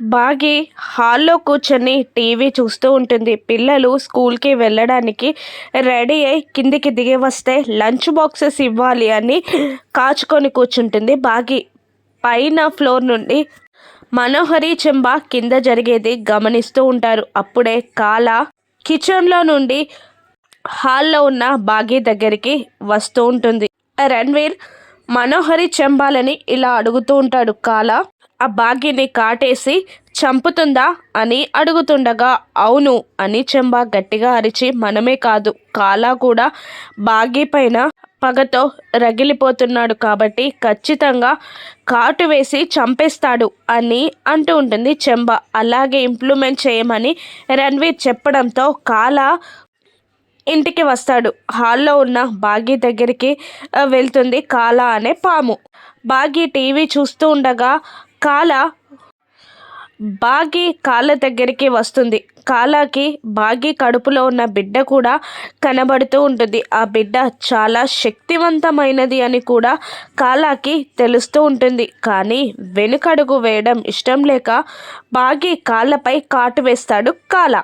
బాగి హాల్లో కూర్చొని టీవీ చూస్తూ ఉంటుంది. పిల్లలు స్కూల్కి వెళ్ళడానికి రెడీ అయి కిందికి దిగి వస్తే లంచ్ బాక్సెస్ ఇవ్వాలి అని కాచుకొని కూర్చుంటుంది బాగి. పైన ఫ్లోర్ నుండి మనోహరి చెంబ కింద జరిగేది గమనిస్తూ ఉంటారు. అప్పుడే కాల కిచెన్లో నుండి హాల్లో ఉన్న బాగి దగ్గరికి వస్తూ ఉంటుంది. రణ్వీర్ మనోహరి చెంబాలని ఇలా అడుగుతూ ఉంటాడు. కాల ఆ బాగిని కాటేసి చంపుతుందా అని అడుగుతుండగా అవును అని చెంబా గట్టిగా అరిచి మనమే కాదు కాలా కూడా బాగి పైన పగతో రగిలిపోతున్నాడు కాబట్టి ఖచ్చితంగా కాటు వేసి చంపేస్తాడు అని అంటూ ఉంటుంది చెంబ. అలాగే ఇంప్లిమెంట్ చేయమని రణ్వీర్ చెప్పడంతో కాలా ఇంటికి వస్తాడు. హాల్లో ఉన్న బాగి దగ్గరికి వెళ్తుంది కాలా అనే పాము. బాగి టీవీ చూస్తూ ఉండగా కాల బాగి కాళ్ళ దగ్గరికి వస్తుంది. కాలాకి బాగి కడుపులో ఉన్న బిడ్డ కూడా కనబడుతూ ఉంటుంది. ఆ బిడ్డ చాలా శక్తివంతమైనది అని కూడా కాలాకి తెలుస్తూ ఉంటుంది. కానీ వెనుకడుగు వేయడం ఇష్టం లేక బాగి కాళ్ళపై కాటు వేస్తాడు కాల.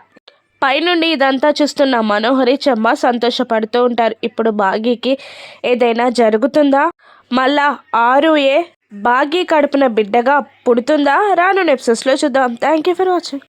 పైనుండి ఇదంతా చూస్తున్న మనోహరి చెమ్మ సంతోషపడుతూ ఉంటారు. ఇప్పుడు బాగీకి ఏదైనా జరుగుతుందా? మళ్ళా ఆరు ఏ భాగ్య కడుపున బిడ్డగా పుడుతుందా? రాను నెప్సెస్లో చూద్దాం. Thank you for watching